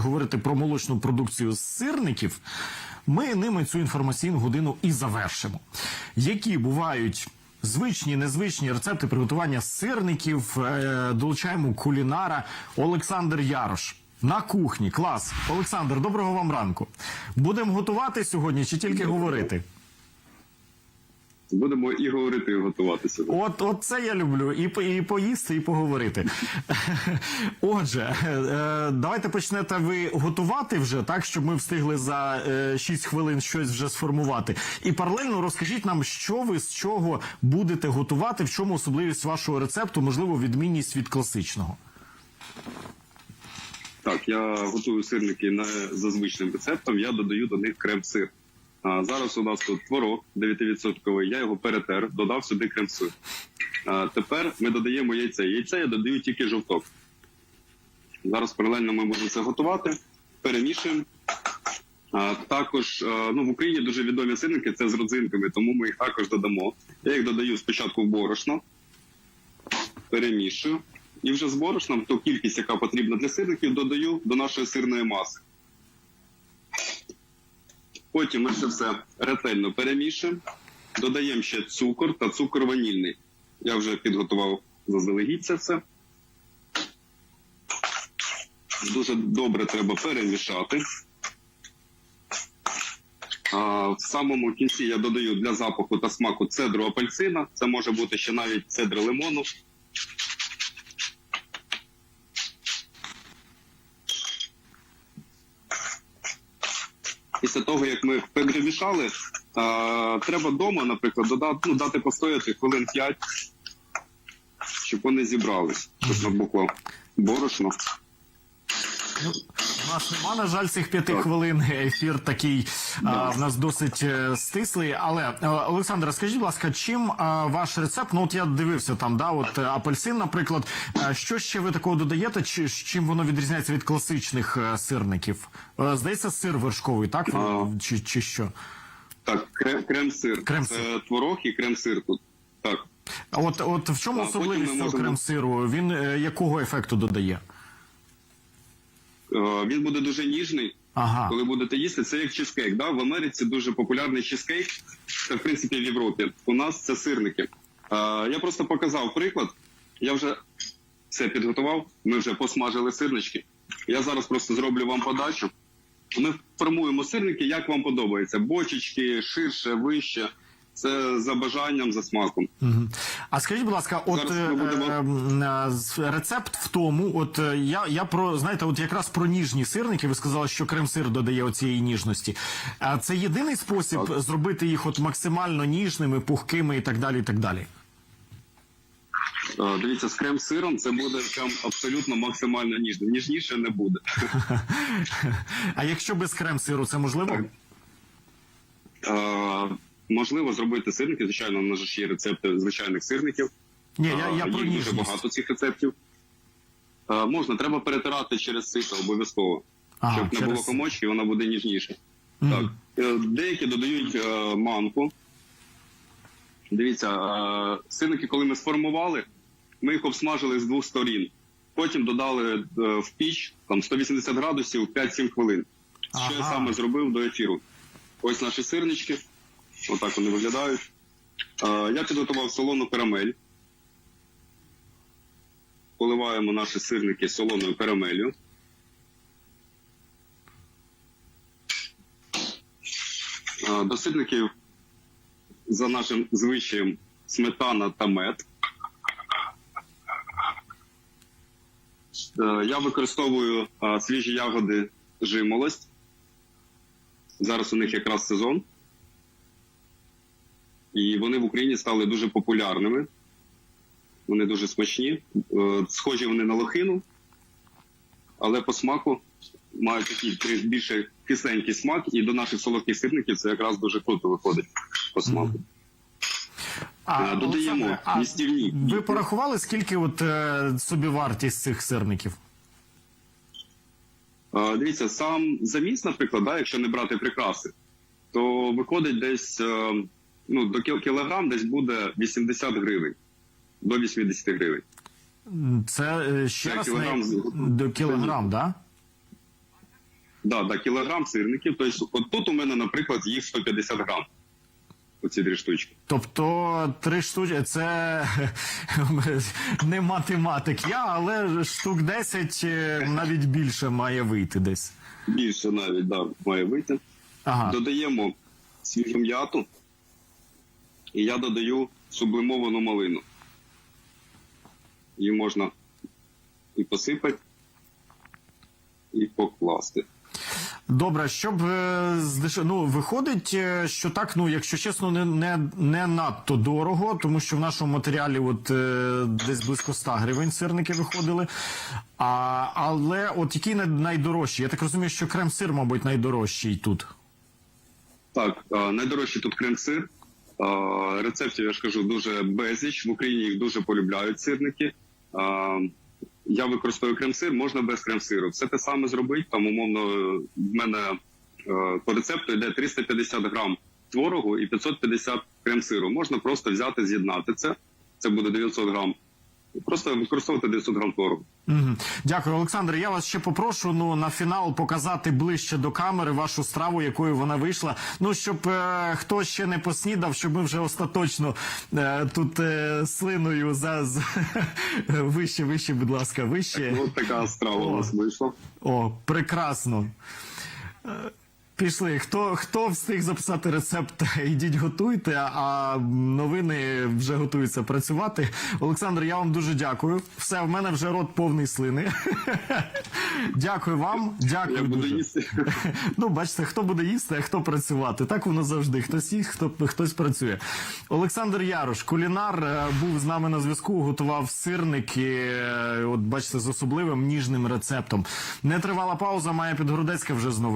говорити про молочну продукцію з сирників, ми ними цю інформаційну годину і завершимо. Які бувають звичні, незвичні рецепти приготування сирників, е, долучаємо кулінара Олександр Ярош. На кухні, клас. Олександр, доброго вам ранку. Будемо готувати сьогодні чи тільки говорити? Будемо і говорити, і готуватися. От, от це я люблю. І, по- і поїсти, і поговорити. Отже, е, давайте почнете ви готувати вже, так, щоб ми встигли за е, 6 хвилин щось вже сформувати. І паралельно розкажіть нам, що ви з чого будете готувати, в чому особливість вашого рецепту, можливо, відмінність від класичного. Так, я готую сирники не за звичним рецептом, я додаю до них крем-сир. Зараз у нас тут творог 9%, я його перетер, додав сюди крем-сир. А, тепер ми додаємо яйце. Яйце я додаю тільки жовток. Зараз паралельно ми можемо це готувати, перемішуємо. Також ну, в Україні дуже відомі сирники це з родзинками, тому ми їх також додамо. Я їх додаю спочатку в борошно, перемішую. І вже з борошном ту кількість, яка потрібна для сирників, додаю до нашої сирної маси. Потім ми це все ретельно перемішуємо, додаємо ще цукор та цукор ванільний. Я вже підготував заздалегідь це все. Дуже добре треба перемішати. А, в самому кінці я додаю для запаху та смаку цедру апельсина. Це може бути ще навіть цедра лимону. Після того, як ми перемішали, треба вдома, наприклад, додати, ну, дати постояти хвилин 5, щоб вони зібрались. щоб набухло борошно. Нас нема, на жаль, цих п'яти хвилин. Ефір такий а, в нас досить е, стислий. Але е, Олександр, скажіть, будь ласка, чим е, ваш рецепт? Ну от я дивився там, да, от е, апельсин, наприклад. Е, Що ще ви такого додаєте? Чи з чим воно відрізняється від класичних е, сирників? Е, Здається, сир вершковий, так? А. Чи, чи що? Так, крем- крем-сир. Крем-сир. Це творог і крем-сир тут. Так. А От, от в чому А, потім особливість цього можемо- крем-сиру? Він е, якого ефекту додає? Е, Він буде дуже ніжний. Ага. Коли будете їсти, це як чизкейк. Да? В Америці дуже популярний чизкейк. Це в принципі в Європі. У нас це сирники. Е, Я просто показав приклад. Я вже все підготував. Ми вже посмажили сирнички. Я зараз просто зроблю вам подачу. Ми формуємо сирники, як вам подобається. Бочечки, ширше, вище. Це за бажанням, за смаком. Мгм. А скажіть, будь ласка, от ми будемо- е, е, рецепт в тому, от е, я, я про знаєте, от якраз про ніжні сирники. Ви сказали, що крем-сир додає оцієї ніжності. А це єдиний спосіб Так. зробити їх от максимально ніжними, пухкими і так далі. і так далі. Е, Дивіться, з крем-сиром це буде прям абсолютно максимально ніжно. Ніжніше не буде. А якщо без крем-сиру, це можливо? Так. Можливо зробити сирники. Звичайно, у нас ще є рецепти звичайних сирників. Ні, я, я про Їх дуже багато цих рецептів. Е, можна, треба перетирати через сито обов'язково, Ага, щоб не через було комочки, вона буде ніжніше. Мгм. Так. Е, Деякі додають е, манку. Дивіться, е, сирники, коли ми сформували, ми їх обсмажили з двох сторін. Потім додали е, в піч там 180 градусів 5-7 хвилин. Що я Ага. саме зробив до ефіру? Ось наші сирнички. Отак вони виглядають. Я підготував солону карамель. Поливаємо наші сирники солоною карамелью. Е, До сирників за нашим звичаєм сметана та мед. Е, Я використовую свіжі ягоди жимолость. Зараз у них якраз сезон. І вони в Україні стали дуже популярними. Вони дуже смачні. Е, Схожі вони на лохину, але по смаку мають такий більше кисленький смак, і до наших солодких сирників це якраз дуже круто виходить по смаку. А, Е, додаємо їстівні ви порахували, скільки от е, собівартість цих сирників? Е, Дивіться, сам заміс, наприклад, да, якщо не брати прикраси, то виходить десь е, ну, до кілограм десь буде 80 гривень. До 80 гривень. Це е, ще Це раз кілограм не... з- до кілограм, да? Да, да, кілограм сирників. Тобто, от тут у мене, наприклад, їх 150 грам. Оці дві штучки. Тобто три штуки це не математик я, але штук 10 е, навіть більше має вийти десь. Більше навіть да, має вийти. Ага. Додаємо свіжу м'яту, і я додаю сублимовану малину. Її можна і посипати, і покласти. Добре, щоб е, ну, виходить, е, що так, ну якщо чесно, не, не, не надто дорого, тому що в нашому матеріалі от е, десь близько 100 гривень сирники виходили. А, але от який най- найдорожчий? Я так розумію, що крем-сир, мабуть, найдорожчий тут. Так, найдорожчий тут крем-сир. Рецептів, я ж кажу, дуже безліч. В Україні їх дуже полюбляють сирники. Я використовую крем-сир, можна без крем-сиру. Все те саме зробити. Там, умовно, в мене е, по рецепту йде 350 грам творогу і 550 крем-сиру. Можна просто взяти, з'єднати це. Це буде 900 грам. Просто використовувати 900 грам творогу. Мгм. Дякую, Олександр. Я вас ще попрошу ну на фінал показати ближче до камери вашу страву, якою вона вийшла. Ну щоб е, хто ще не поснідав, щоб ми вже остаточно е, тут е, слиною за, за вище, вище, будь ласка, вище. Ось така страва у нас вийшла. О, прекрасно. Пішли. Хто, хто встиг записати рецепт, ідіть готуйте, а новини вже готуються працювати. Олександр, я вам дуже дякую. Все, в мене вже рот повний слини. Дякую вам. Дякую. Я буду дуже. їсти. Ну, бачите, хто буде їсти, а хто працювати. Так воно завжди. Хтось їсть, хто хтось працює. Олександр Ярош, кулінар, е, був з нами на зв'язку, готував сирники. е, От бачите, з особливим ніжним рецептом. Не тривала пауза, має підгородецька вже з новин.